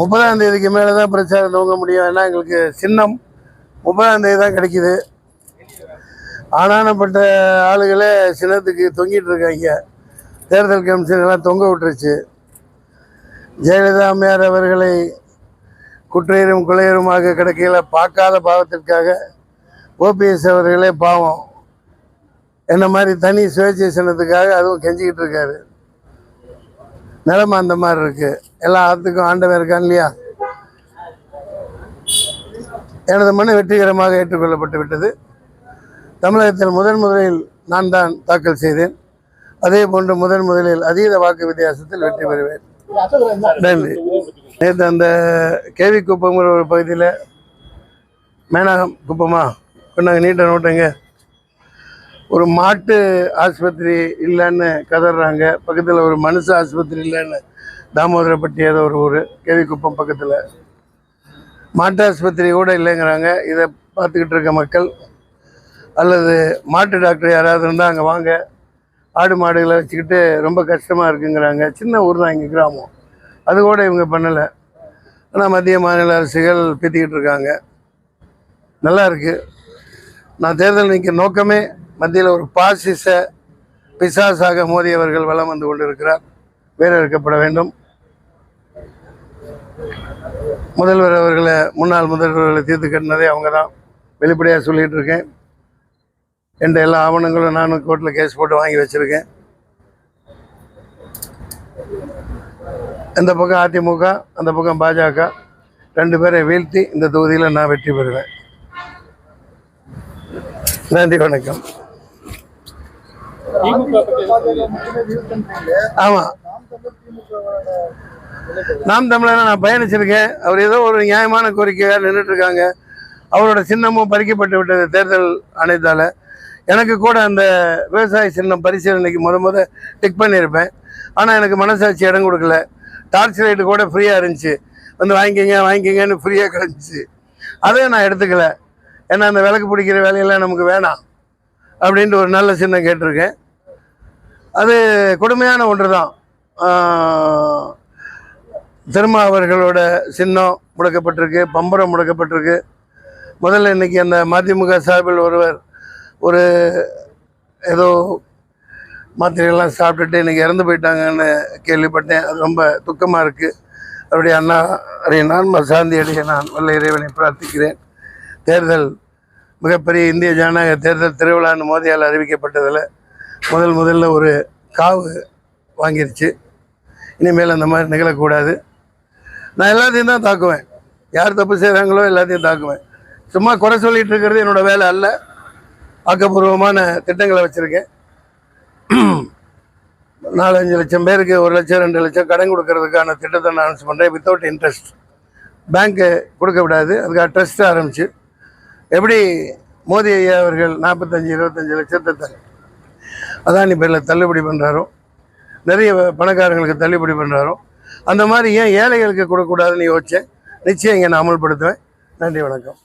முப்பதாம் தேதிக்கு மேலே தான் பிரச்சாரம் துவங்க முடியும். ஏன்னா எங்களுக்கு சின்னம் முப்பதாம் தேதி தான் கிடைக்குது. ஆனானப்பட்ட ஆளுகளே சின்னத்துக்கு தொங்கிட்டு இருக்காங்க. தேர்தல் கமிஷன் எல்லாம் தொங்க விட்டுருச்சு. ஜெயலலிதா அம்மையார் அவர்களை குற்றையரும் குலையருமாக கிடக்கையில் பார்க்காத பாவத்திற்காக ஓபிஎஸ் அவர்களே பாவம். என்ன மாதிரி தனி சுயேட்சை சின்னத்துக்காக அதுவும் கெஞ்சிக்கிட்டு இருக்காரு. நிலைமை அந்த மாதிரி இருக்கு. எல்லாத்துக்கும் ஆண்டவன் இருக்கான் இல்லையா? எனது மனு வெற்றிகரமாக ஏற்றுக்கொள்ளப்பட்டு விட்டது. தமிழகத்தில் முதன் முதலில் நான் தான் தாக்கல் செய்தேன். அதே போன்று முதன் முதலில் அதீத வாக்கு வித்தியாசத்தில் வெற்றி பெறுவேன். நன்றி. நேற்று அந்த கேவி குப்பங்கிற ஒரு பகுதியில் மேனாகம் குப்பமா? கொண்டாங்க நீட்டை நோட்டுங்க. ஒரு மாட்டு ஆஸ்பத்திரி இல்லைன்னு கதறாங்க. பக்கத்தில் ஒரு மனுஷ ஆஸ்பத்திரி இல்லைன்னு தாமோதரப்பட்டி ஏதோ ஒரு ஊர் கேவிக்குப்பம் பக்கத்தில். மாட்டு ஆஸ்பத்திரி கூட இல்லைங்கிறாங்க. இதை பார்த்துக்கிட்டு இருக்க மக்கள். அல்லது மாட்டு டாக்டர் யாராவது இருந்தால் அங்கே வாங்க. ஆடு மாடுகளை வச்சுக்கிட்டு ரொம்ப கஷ்டமாக இருக்குங்கிறாங்க. சின்ன ஊர் தான் இங்கே கிராமம். அது கூட இவங்க பண்ணலை. ஆனால் மத்திய மாநில அரசுகள் பீத்திக்கிட்டு இருக்காங்க. நல்லா இருக்குது நான் தேர்தல் நிற்க நோக்கமே மத்தியில் ஒரு பாசிச பிசாசாக மோடி அவர்கள் வலம் வந்து கொண்டிருக்கிறார். வேறு வேண்டும். முதல்வர் அவர்களை முன்னாள் முதல்வர்களை தீர்த்து கட்டினதே அவங்க தான் வெளிப்படையாக சொல்லிட்டு இருக்கேன். என்ற எல்லா ஆவணங்களும் நானும் கோர்ட்டில் கேஸ் போட்டு வாங்கி வச்சுருக்கேன். இந்த பக்கம் அதிமுக அந்த பக்கம் பாஜக. ரெண்டு பேரை வீழ்த்தி இந்த தொகுதியில் நான் வெற்றி பெறுவேன். நன்றி வணக்கம். ஆமாம் நாம் தமிழர் நான் பயணிச்சிருக்கேன். அவர் ஏதோ ஒரு நியாயமான கோரிக்கையாக நின்றுட்டு இருக்காங்க அவரோட சின்னமும் பறிக்கப்பட்டு விட்டது தேர்தல் ஆணையத்தால். எனக்கு கூட அந்த விவசாய சின்னம் பரிசீலனைக்கு முத முத டிக் பண்ணியிருப்பேன். ஆனால் எனக்கு மனசாட்சி இடம் கொடுக்கல. டார்ச் லைட்டு கூட ஃப்ரீயாக இருந்துச்சு. வந்து வாங்கிக்கிங்க வாங்கிக்கிங்கன்னு ஃப்ரீயாக கிடந்துச்சு அதையும் நான் எடுத்துக்கல. ஏன்னா அந்த விளக்கு பிடிக்கிற வேலையெல்லாம் நமக்கு வேணாம். அப்படின்ட்டு ஒரு நல்ல சின்னம் கேட்டிருக்கேன். அது கொடுமையான ஒன்று தான் திருமா அவர்களோட சின்னம் முடக்கப்பட்டிருக்கு பம்பரம் முடக்கப்பட்டிருக்கு. முதல்ல இன்னைக்கு அந்த மதிமுக சார்பில் ஒருவர் ஒரு ஏதோ மாத்திரையெல்லாம் சாப்பிட்டுட்டு இன்றைக்கி இறந்து போயிட்டாங்கன்னு கேள்விப்பட்டேன். அது ரொம்ப துக்கமாக இருக்குது அவருடைய அண்ணா அறிய நான் சாந்தி அடைய நான் வல்ல இறைவனை பிரார்த்திக்கிறேன். தேர்தல் மிகப்பெரிய இந்திய ஜனநாயக தேர்தல் திருவிழான்னு மோதியால் அறிவிக்கப்பட்டதில் முதல் முதல்ல ஒரு காவு வாங்கிருச்சு. இனிமேல் அந்த மாதிரி நிகழக்கூடாது. நான் எல்லாத்தையும் தான் தாக்குவேன். யார் தப்பு செய்கிறாங்களோ எல்லாத்தையும் தாக்குவேன். சும்மா குறை சொல்லிகிட்டு இருக்கிறது என்னோட வேலை அல்ல. ஆக்கப்பூர்வமான திட்டங்களை வச்சுருக்கேன். நாலஞ்சு லட்சம் பேருக்கு ஒரு லட்சம் ரெண்டு லட்சம் கடன் கொடுக்கறதுக்கான திட்டத்தை நான் அனௌன்ஸ் பண்ணுறேன் வித்தவுட் இன்ட்ரெஸ்ட் பேங்க்கு கொடுக்க விடாது. அதுக்காக ட்ரஸ்ட் ஆரம்பிச்சு. எப்படி மோடி ஐயா அவர்கள் நாற்பத்தஞ்சு இருபத்தஞ்சு லட்சத்தை த அதானி பேரில் தள்ளுபடி பண்ணுறாரோ நிறைய பணக்காரங்களுக்கு தள்ளுபடி பண்ணுறாரோ அந்த மாதிரி ஏன் ஏழைகளுக்கு கொடுக்கக்கூடாதுன்னு யோசித்தேன் நிச்சயம் இங்கே நான் அமல்படுத்துவேன். நன்றி வணக்கம்.